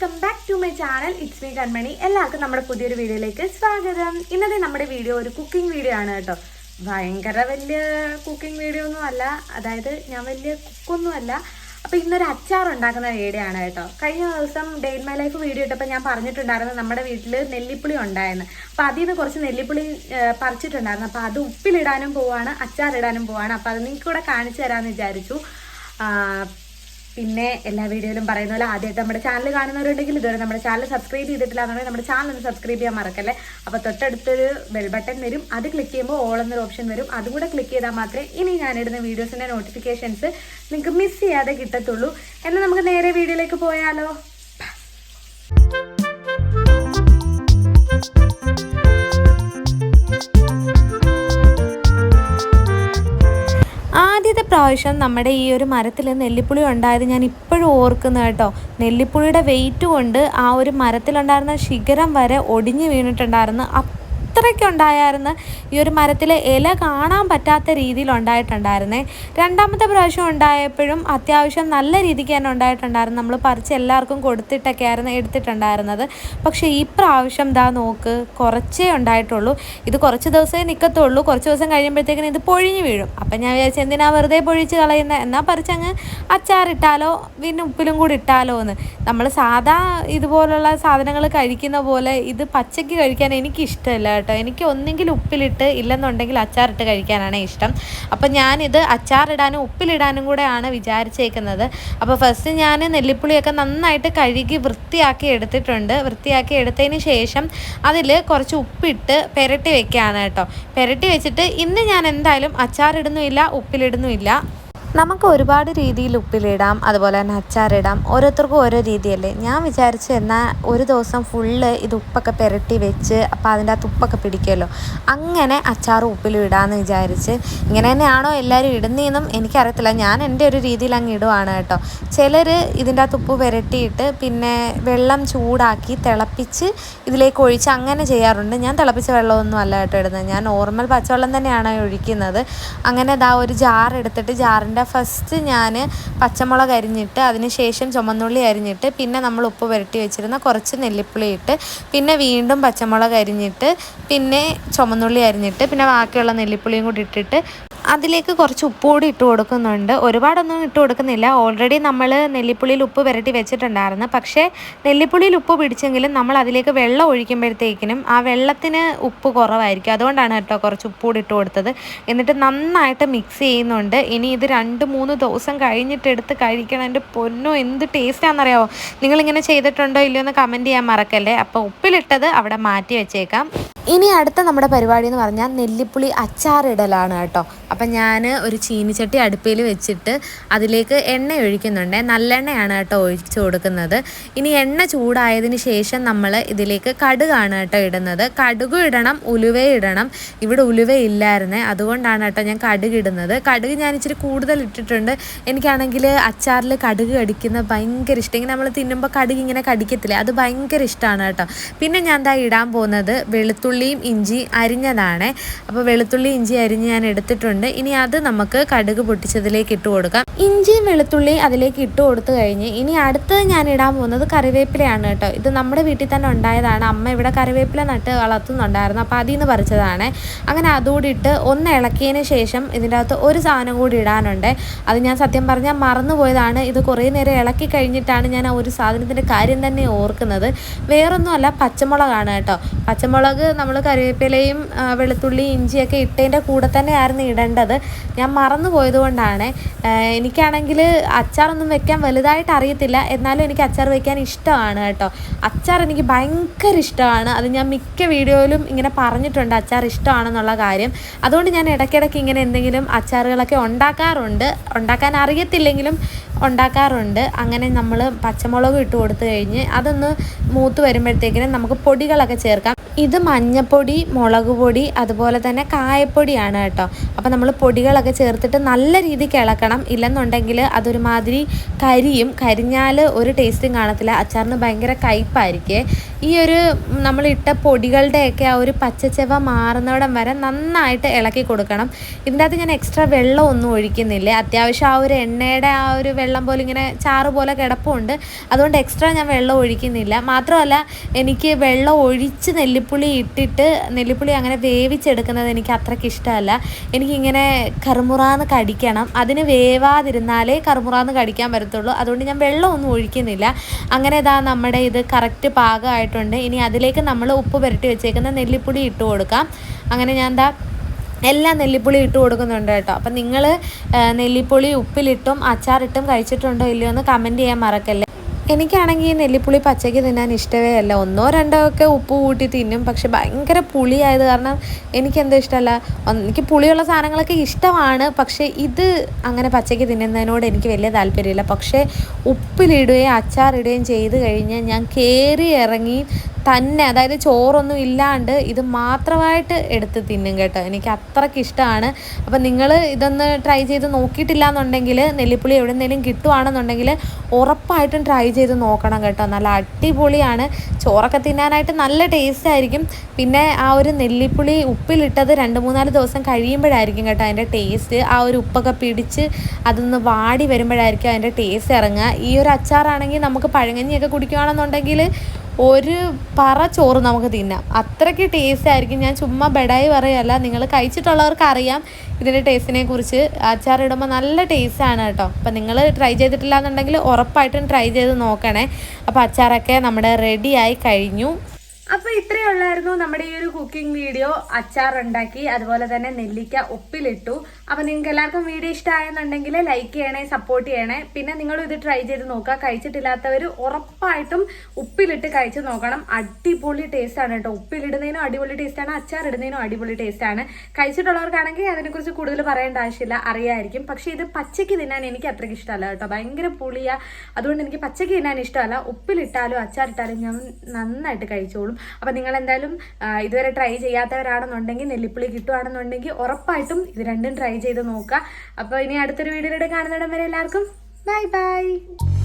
Welcome back to my channel. It's me Kanmani. എല്ലാവർക്കും നമ്മുടെ പുതിയൊരു വീഡിയോയിലേക്ക് സ്വാഗതം. ഇന്നത്തെ നമ്മുടെ വീഡിയോ ഒരു കുക്കിംഗ് വീഡിയോ ആണ് കേട്ടോ. ഭയങ്കര വലിയ കുക്കിംഗ് വീഡിയോ ഒന്നും അല്ല. അതായത് ഞാൻ വലിയ കുക്കൊന്നും അല്ല. അപ്പോൾ ഇന്നൊരു അച്ചാർ ഉണ്ടാക്കുന്ന വീഡിയോ ആണ് കേട്ടോ. കഴിഞ്ഞ ദിവസം ഡേ മൈ ലൈഫ് വീഡിയോ ഇട്ടപ്പോൾ ഞാൻ പറഞ്ഞിട്ടുണ്ടായിരുന്നു നമ്മുടെ വീട്ടിൽ നെല്ലിപ്പുളി ഉണ്ടായിരുന്നു അപ്പോൾ അതിൽ നിന്ന് കുറച്ച് നെല്ലിപ്പുളി പറിച്ചിട്ടുണ്ടായിരുന്നു. അപ്പം അത് ഉപ്പിലിടാനും പോവാണ് അച്ചാറിടാനും പോവാണ്. അപ്പോൾ അത് നിങ്ങൾക്ക് കൂടെ കാണിച്ചു തരാമെന്ന് വിചാരിച്ചു. പിന്നെ എല്ലാ വീഡിയോയിലും പറയുന്ന പോലെ ആദ്യമായിട്ട് നമ്മുടെ ചാനൽ കാണുന്നവരുണ്ടെങ്കിൽ ഇതുവരെ നമ്മുടെ ചാനൽ സബ്സ്ക്രൈബ് ചെയ്തിട്ടില്ല എന്നുണ്ടെങ്കിൽ നമ്മുടെ ചാനൽ ഒന്ന് സബ്സ്ക്രൈബ് ചെയ്യാൻ മറക്കല്ലേ? അപ്പോൾ തൊട്ടടുത്തൊരു ബെൽ ബട്ടൺ വരും. അത് ക്ലിക്ക് ചെയ്യുമ്പോൾ ഓൾ എന്നൊരു ഓപ്ഷൻ വരും. അതും കൂടെ ക്ലിക്ക് ചെയ്താൽ മാത്രമേ ഇനി ഞാനിടുന്ന വീഡിയോസിന്റെ നോട്ടിഫിക്കേഷൻസ് നിങ്ങൾക്ക് മിസ് ചെയ്യാതെ കിട്ടത്തുള്ളൂ. എന്നാൽ നമുക്ക് നേരെ വീഡിയോയിലേക്ക് പോയാലോ? പ്രാവശ്യം നമ്മുടെ ഈ ഒരു മരത്തിൽ നെല്ലിപ്പുളി ഉണ്ടായത് ഞാൻ ഇപ്പോഴും ഓർക്കുന്നു കേട്ടോ. നെല്ലിപ്പുളിയുടെ വെയിറ്റ് കൊണ്ട് ആ ഒരു മരത്തിലുണ്ടായിരുന്ന ശിഖരം വരെ ഒടിഞ്ഞു വീണിട്ടുണ്ടായിരുന്നു. അത്രയ്ക്ക് ഉണ്ടായിരുന്നു ഈ ഒരു മരത്തിലെ ഇല കാണാൻ പറ്റാത്ത രീതിയിൽ ഉണ്ടായിട്ടുണ്ടായിരുന്നേ. രണ്ടാമത്തെ പ്രാവശ്യം ഉണ്ടായപ്പോഴും അത്യാവശ്യം നല്ല രീതിക്ക് തന്നെ ഉണ്ടായിട്ടുണ്ടായിരുന്നു. നമ്മൾ പറിച്ച് എല്ലാവർക്കും കൊടുത്തിട്ടൊക്കെ ആയിരുന്നു എടുത്തിട്ടുണ്ടായിരുന്നത്. പക്ഷേ ഈ പ്രാവശ്യം ദാ നോക്ക് കുറച്ചേ ഉണ്ടായിട്ടുള്ളൂ. ഇത് കുറച്ച് ദിവസമേ നിൽക്കത്തുള്ളൂ കുറച്ച് ദിവസം കഴിയുമ്പോഴത്തേക്കിനും ഇത് പൊഴിഞ്ഞു വീഴും. അപ്പം ഞാൻ വിചാരിച്ചു എന്തിനാ വെറുതെ പൊഴിച്ച് കളയുന്നത് എന്നാൽ പറിച്ചങ്ങ് അച്ചാറിട്ടാലോ പിന്നെ ഉപ്പിലും കൂടി ഇട്ടാലോ എന്ന്. നമ്മൾ സാധാ ഇതുപോലുള്ള സാധനങ്ങൾ കഴിക്കുന്ന പോലെ ഇത് പച്ചയ്ക്ക് കഴിക്കാൻ എനിക്ക് ഇഷ്ടമല്ല കേട്ടോ. എനിക്ക് ഒന്നെങ്കിൽ ഉപ്പിലിട്ട് ഇല്ലെന്നുണ്ടെങ്കിൽ അച്ചാറിട്ട് കഴിക്കാനാണ് ഇഷ്ടം. അപ്പം ഞാനിത് അച്ചാറിടാനും ഉപ്പിലിടാനും കൂടെയാണ് വിചാരിച്ചേക്കുന്നത്. അപ്പോൾ ഫസ്റ്റ് ഞാൻ നെല്ലിപ്പുളിയൊക്കെ നന്നായിട്ട് കഴുകി വൃത്തിയാക്കി എടുത്തിട്ടുണ്ട്. വൃത്തിയാക്കി എടുത്തതിന് ശേഷം അതിൽ കുറച്ച് ഉപ്പിട്ട് പെരട്ടി വെക്കുകയാണ് കേട്ടോ. പെരട്ടി വെച്ചിട്ട് ഇന്ന് ഞാൻ എന്തായാലും അച്ചാറിടുന്നുമില്ല ഉപ്പിലിടുന്നുമില്ല. നമുക്ക് ഒരുപാട് രീതിയിൽ ഉപ്പിലിടാം അതുപോലെ തന്നെ അച്ചാറിടാം. ഓരോരുത്തർക്കും ഓരോ രീതിയല്ലേ. ഞാൻ വിചാരിച്ചു എന്നാൽ ഒരു ദിവസം ഫുള്ള് ഇത് ഉപ്പൊക്കെ പുരട്ടി വെച്ച് അപ്പോൾ അതിന്റെ അകത്ത് ഉപ്പൊക്കെ പിടിക്കുമല്ലോ അങ്ങനെ അച്ചാർ ഉപ്പിലും ഇടാമെന്ന് വിചാരിച്ച് ഇങ്ങനെ തന്നെയാണോ എല്ലാവരും ഇടുന്നതെന്നും എനിക്കറിയത്തില്ല. ഞാൻ എന്റെ ഒരു രീതിയിൽ അങ്ങ് ഇടുവാണ് കേട്ടോ. ചിലർ ഇതിന്റെ അകത്ത് ഉപ്പ് പുരട്ടിയിട്ട് പിന്നെ വെള്ളം ചൂടാക്കി തിളപ്പിച്ച് ഇതിലേക്ക് ഒഴിച്ച് അങ്ങനെ ചെയ്യാറുണ്ട്. ഞാൻ തിളപ്പിച്ച വെള്ളമൊന്നും അല്ല കേട്ടോ ഇടുന്നത്. ഞാൻ നോർമൽ പച്ചവെള്ളം തന്നെയാണ് ഒഴിക്കുന്നത്. അങ്ങനെ ഇതാ ഒരു ജാർ എടുത്തിട്ട് ജാറിന്റെ ഫസ്റ്റ് ഞാൻ പച്ചമുളക് അരിഞ്ഞിട്ട് അതിന് ശേഷം ചുമന്നുള്ളി അരിഞ്ഞിട്ട് പിന്നെ നമ്മൾ ഉപ്പ് പുരട്ടി വെച്ചിരുന്ന കുറച്ച് നെല്ലിപ്പുളി ഇട്ട് പിന്നെ വീണ്ടും പച്ചമുളക് അരിഞ്ഞിട്ട് പിന്നെ ചുമന്നുള്ളി അരിഞ്ഞിട്ട് പിന്നെ ബാക്കിയുള്ള നെല്ലിപ്പുളിയും കൂടി ഇട്ടിട്ട് അതിലേക്ക് കുറച്ച് ഉപ്പ് കൂടി ഇട്ട് കൊടുക്കുന്നുണ്ട്. ഒരുപാടൊന്നും ഇട്ട് കൊടുക്കുന്നില്ല. ഓൾറെഡി നമ്മൾ നെല്ലിപ്പുളിയിൽ ഉപ്പ് പുരട്ടി വെച്ചിട്ടുണ്ടായിരുന്നു. പക്ഷേ നെല്ലിപ്പുളിയിൽ ഉപ്പ് പിടിച്ചെങ്കിലും നമ്മൾ അതിലേക്ക് വെള്ളം ഒഴിക്കുമ്പോഴത്തേക്കിനും ആ വെള്ളത്തിന് ഉപ്പ് കുറവായിരിക്കും. അതുകൊണ്ടാണ് കേട്ടോ കുറച്ച് ഉപ്പ് കൂടി ഇട്ട് കൊടുത്തത്. എന്നിട്ട് നന്നായിട്ട് മിക്സ് ചെയ്യുന്നുണ്ട്. ഇനി ഇത് രണ്ട് മൂന്ന് ദിവസം കഴിഞ്ഞിട്ട് എടുത്ത് കഴിക്കണം. എന്റെ പൊന്നോ എന്ത് ടേസ്റ്റാണെന്നറിയാമോ നിങ്ങളിങ്ങനെ ചെയ്തിട്ടുണ്ടോ ഇല്ലയോ എന്ന് കമന്റ് ചെയ്യാൻ മറക്കല്ലേ. അപ്പോൾ ഉപ്പിലിട്ടത് അവിടെ മാറ്റി വെച്ചേക്കാം. ഇനി അടുത്ത നമ്മുടെ പരിപാടി എന്ന് പറഞ്ഞാൽ നെല്ലിപ്പുളി അച്ചാറിടലാണ് കേട്ടോ. അപ്പം ഞാൻ ഒരു ചീനിച്ചട്ടി അടുപ്പിൽ വെച്ചിട്ട് അതിലേക്ക് എണ്ണ ഒഴിക്കുന്നുണ്ട്. നല്ലെണ്ണയാണ് കേട്ടോ ഒഴിച്ചു കൊടുക്കുന്നത്. ഇനി എണ്ണ ചൂടായതിന് ശേഷം നമ്മൾ ഇതിലേക്ക് കടുകാണ് കേട്ടോ ഇടുന്നത്. കടുക് ഇടണം ഉലുവ ഇടണം. ഇവിടെ ഉലുവ ഇല്ലായിരുന്നേ. അതുകൊണ്ടാണ് കേട്ടോ ഞാൻ കടുക് ഇടുന്നത്. കടുക് ഞാൻ ഇച്ചിരി കൂടുതൽ ഇട്ടിട്ടുണ്ട്. എനിക്കാണെങ്കിൽ അച്ചാറിൽ കടുക് കടിക്കുന്നത് ഭയങ്കര ഇഷ്ടം. ഇങ്ങനെ നമ്മൾ തിന്നുമ്പോൾ കടുക് ഇങ്ങനെ കടിക്കത്തില്ലേ? അത് ഭയങ്കര ഇഷ്ടമാണ് കേട്ടോ. പിന്നെ ഞാൻ എന്താ ഇടാൻ പോകുന്നത് വെളുത്തുള്ളിയും ഇഞ്ചി അരിഞ്ഞതാണ്. അപ്പോൾ വെളുത്തുള്ളി ഇഞ്ചി അരിഞ്ഞ് ഞാൻ എടുത്തിട്ടുണ്ട്. ഇനി അത് നമുക്ക് കടുക് പൊട്ടിച്ചതിലേക്ക് ഇട്ട് കൊടുക്കാം. ഇഞ്ചിയും വെളുത്തുള്ളി അതിലേക്ക് ഇട്ട് കൊടുത്തു കഴിഞ്ഞ് ഇനി അടുത്തത് ഞാൻ ഇടാൻ പോകുന്നത് കറിവേപ്പിലയാണ് കേട്ടോ. ഇത് നമ്മുടെ വീട്ടിൽ തന്നെ ഉണ്ടായതാണ്. അമ്മ ഇവിടെ കറിവേപ്പില നട്ട് വളർത്തുന്നുണ്ടായിരുന്നു. അപ്പോൾ അതിൽ നിന്ന് പറിച്ചതാണ്. അങ്ങനെ അതുകൂടി ഇട്ട് ഒന്ന് ഇളക്കിയതിന് ശേഷം ഇതിന്റെ അകത്ത് ഒരു സാധനം കൂടി ഇടാനുണ്ട്. അത് ഞാൻ സത്യം പറഞ്ഞാൽ മറന്നു പോയതാണ്. ഇത് കുറേ നേരം ഇളക്കി കഴിഞ്ഞിട്ടാണ് ഞാൻ ആ ഒരു സാധനത്തിന്റെ കാര്യം തന്നെ ഓർക്കുന്നത്. വേറൊന്നുമല്ല പച്ചമുളകാണ് കേട്ടോ. പച്ചമുളക് നമ്മൾ കറിവേപ്പിലയും ആ, വെളുത്തുള്ളി ഇഞ്ചിയൊക്കെ ഇട്ടതിന്റെ കൂടെ തന്നെയായിരുന്നു ഇടേണ്ടത്. ഞാൻ മറന്നു പോയതുകൊണ്ടാണ് എനിക്കാണെങ്കിൽ അച്ചാറൊന്നും വെക്കാൻ വലുതായിട്ട് അറിയത്തില്ല. എന്നാലും എനിക്ക് അച്ചാർ വെക്കാൻ ഇഷ്ടമാണ് കേട്ടോ. അച്ചാർ എനിക്ക് ഭയങ്കര ഇഷ്ടമാണ്. അത് ഞാൻ മിക്ക വീഡിയോയിലും ഇങ്ങനെ പറഞ്ഞിട്ടുണ്ട് അച്ചാർ ഇഷ്ടമാണെന്നുള്ള കാര്യം. അതുകൊണ്ട് ഞാൻ ഇടയ്ക്കിടയ്ക്ക് ഇങ്ങനെ എന്തെങ്കിലും അച്ചാറുകളൊക്കെ ഉണ്ടാക്കാറുണ്ട്. ഉണ്ടാക്കാൻ അറിയത്തില്ലെങ്കിലും ഉണ്ടാക്കാറുണ്ട്. അങ്ങനെ നമ്മൾ പച്ചമുളക് ഇട്ട് കൊടുത്തു കഴിഞ്ഞ് അതൊന്ന് മൂത്ത് വരുമ്പോഴത്തേക്കിനും നമുക്ക് പൊടികളൊക്കെ ചേർക്കാം. ഇത് മഞ്ഞപ്പൊടി മുളക് പൊടി അതുപോലെ തന്നെ കായപ്പൊടിയാണ് കേട്ടോ. അപ്പോൾ നമ്മൾ പൊടികളൊക്കെ ചേർത്തിട്ട് നല്ല രീതിക്ക് ഇളക്കണം. ഇല്ലെന്നുണ്ടെങ്കിൽ അതൊരുമാതിരി കരിയും കരിഞ്ഞാൽ ഒരു ടേസ്റ്റും കാണത്തില്ല. അച്ചാറിന് ഭയങ്കര കയ്പായിരിക്കേ ഈ ഒരു നമ്മൾ ഇട്ട പൊടികളുടെയൊക്കെ ആ ഒരു പച്ചച്ചെവ മാറുന്നിടം വരെ നന്നായിട്ട് ഇളക്കി കൊടുക്കണം. ഇതിന്റെ അകത്ത് ഞാൻ എക്സ്ട്രാ വെള്ളം ഒന്നും ഒഴിക്കുന്നില്ല. അത്യാവശ്യം ആ ഒരു എണ്ണയുടെ ആ ഒരു വെള്ളം പോലെ ഇങ്ങനെ ചാറ് പോലെ കിടപ്പുണ്ട്. അതുകൊണ്ട് എക്സ്ട്രാ ഞാൻ വെള്ളം ഒഴിക്കുന്നില്ല. മാത്രമല്ല എനിക്ക് വെള്ളം ഒഴിച്ച് നെല്ലിപ്പുളി ഇട്ടിട്ട് നെല്ലിപ്പുളി അങ്ങനെ വേവിച്ചെടുക്കുന്നത് എനിക്ക് അത്രയ്ക്ക് ഇഷ്ടമല്ല. എനിക്കിങ്ങനെ കറുമുറാന്ന് കടിക്കണം. അതിന് വേവാതിരുന്നാലേ കറുമുറാന്ന് കടിക്കാൻ പറ്റത്തുള്ളൂ. അതുകൊണ്ട് ഞാൻ വെള്ളം ഒന്നും ഒഴിക്കുന്നില്ല. അങ്ങനെ ഇതാ നമ്മുടെ ഇത് കറക്റ്റ് പാകമായിട്ടുണ്ട് ഇനി അതിലേക്ക് നമ്മൾ ഉപ്പ് പുരട്ടി വെച്ചേക്കുന്ന നെല്ലിപ്പൊടി ഇട്ട് കൊടുക്കാം. അങ്ങനെ ഞാൻ എന്താ എല്ലാ നെല്ലിപ്പുളി ഇട്ട് കൊടുക്കുന്നുണ്ട് കേട്ടോ. അപ്പം നിങ്ങൾ നെല്ലിപ്പുളി ഉപ്പിലിട്ടും അച്ചാറിട്ടും കഴിച്ചിട്ടുണ്ടോ ഇല്ലയോ എന്ന് കമന്റ് ചെയ്യാൻ മറക്കല്ലേ. എനിക്കാണെങ്കിൽ ഈ നെല്ലിപ്പുളി പച്ചയ്ക്ക് തിന്നാൻ ഇഷ്ടമേ അല്ല. ഒന്നോ രണ്ടോ ഒക്കെ ഉപ്പ് കൂട്ടി തിന്നും. പക്ഷെ ഭയങ്കര പുളിയായത് കാരണം എനിക്കെന്തോ ഇഷ്ടമല്ല. എനിക്ക് പുളിയുള്ള സാധനങ്ങളൊക്കെ ഇഷ്ടമാണ്. പക്ഷേ ഇത് അങ്ങനെ പച്ചയ്ക്ക് തിന്നുന്നതിനോട് എനിക്ക് വലിയ താല്പര്യമില്ല. പക്ഷേ ഉപ്പിലിടുകയും അച്ചാറിടുകയും ചെയ്ത് കഴിഞ്ഞാൽ ഞാൻ കയറി ഇറങ്ങി തന്നെ അതായത് ചോറൊന്നും ഇല്ലാണ്ട് ഇത് മാത്രമായിട്ട് എടുത്ത് തിന്നും കേട്ടോ. എനിക്ക് അത്രയ്ക്ക് ഇഷ്ടമാണ്. അപ്പം നിങ്ങൾ ഇതൊന്ന് ട്രൈ ചെയ്ത് നോക്കിയിട്ടില്ല എന്നുണ്ടെങ്കിൽ നെല്ലിപ്പുളി എവിടെ കിട്ടുവാണെന്നുണ്ടെങ്കിൽ ഉറപ്പായിട്ടും ട്രൈ ചെയ്ത് നോക്കണം കേട്ടോ. നല്ല അടിപൊളിയാണ്. ചോറൊക്കെ തിന്നാനായിട്ട് നല്ല ടേസ്റ്റ് ആയിരിക്കും. പിന്നെ ആ ഒരു നെല്ലിപ്പുളി ഉപ്പിലിട്ടത് രണ്ട് മൂന്നാൽ ദിവസം കഴിയുമ്പോഴായിരിക്കും കേട്ടോ അതിന്റെ ടേസ്റ്റ് ആ ഒരു ഉപ്പൊക്കെ പിടിച്ച് അതൊന്ന് വാടി വരുമ്പോഴായിരിക്കും അതിന്റെ ടേസ്റ്റ് ഇറങ്ങുക. ഈ ഒരു അച്ചാറാണെങ്കിൽ നമുക്ക് പഴങ്ങഞ്ഞിയൊക്കെ കുടിക്കുകയാണെന്നുണ്ടെങ്കിൽ ഒരു പറ ചോറ് നമുക്ക് തിന്നാം. അത്രയ്ക്ക് ടേസ്റ്റ് ആയിരിക്കും. ഞാൻ ചുമ്മാ ബെഡായി പറയല്ല. നിങ്ങൾ കഴിച്ചിട്ടുള്ളവർക്ക് അറിയാം ഇതിന്റെ ടേസ്റ്റിനെ കുറിച്ച്. അച്ചാറിടുമ്പോൾ നല്ല ടേസ്റ്റ് ആണ് കേട്ടോ. അപ്പം നിങ്ങൾ ട്രൈ ചെയ്തിട്ടില്ല എന്നുണ്ടെങ്കിൽ ഉറപ്പായിട്ടും ട്രൈ ചെയ്ത് നോക്കണേ. അപ്പോൾ അച്ചാറൊക്കെ നമ്മുടെ റെഡിയായി കഴിഞ്ഞു. അപ്പോൾ ഇത്രയേ ഉള്ളായിരുന്നു നമ്മുടെ ഈ ഒരു കുക്കിംഗ് വീഡിയോ അച്ചാർ ഉണ്ടാക്കി അതുപോലെ തന്നെ നെല്ലിക്ക ഉപ്പിലിട്ടു. അപ്പോൾ നിങ്ങൾക്ക് എല്ലാവർക്കും വീഡിയോ ഇഷ്ടമായെന്നുണ്ടെങ്കിൽ ലൈക്ക് ചെയ്യണേ സപ്പോർട്ട് ചെയ്യണേ. പിന്നെ നിങ്ങളും ഇത് ട്രൈ ചെയ്ത് നോക്കുക. കഴിച്ചിട്ടില്ലാത്തവർ ഉറപ്പായിട്ടും ഉപ്പിലിട്ട് കഴിച്ച് നോക്കണം. അടിപൊളി ടേസ്റ്റ് ആണ് കേട്ടോ. ഉപ്പിലിടുന്നതിനും അടിപൊളി ടേസ്റ്റ് ആണ്. അച്ചാർ ഇടുന്നതിനും അടിപൊളി ടേസ്റ്റ് ആണ്. കഴിച്ചിട്ടുള്ളവർക്കാണെങ്കിൽ അതിനെക്കുറിച്ച് കൂടുതൽ പറയേണ്ട ആവശ്യമില്ല. അറിയായിരിക്കും. പക്ഷേ ഇത് പച്ചയ്ക്ക് തിന്നാൻ എനിക്ക് അത്രയ്ക്ക് ഇഷ്ടമല്ല കേട്ടോ. ഭയങ്കര പുളിയാ. അതുകൊണ്ട് എനിക്ക് പച്ചയ്ക്ക് തിന്നാൻ ഇഷ്ടമല്ല. ഉപ്പിലിട്ടാലും അച്ചാറിട്ടാലും ഞാൻ നന്നായിട്ട് കഴിച്ചോളും. അപ്പം നിങ്ങൾ എന്തായാലും ഇതുവരെ ട്രൈ ചെയ്യാത്തവരാണെന്നുണ്ടെങ്കിൽ നെല്ലിപ്പുളി കിട്ടുവാണെന്നുണ്ടെങ്കിൽ ഉറപ്പായിട്ടും ഇത് രണ്ടും ട്രൈ ചെയ്ത് നോക്കുക. അപ്പോൾ ഇനി അടുത്തൊരു വീഡിയോയിലൂടെ കാണുന്നിടം വരെ എല്ലാവർക്കും ബൈ ബൈ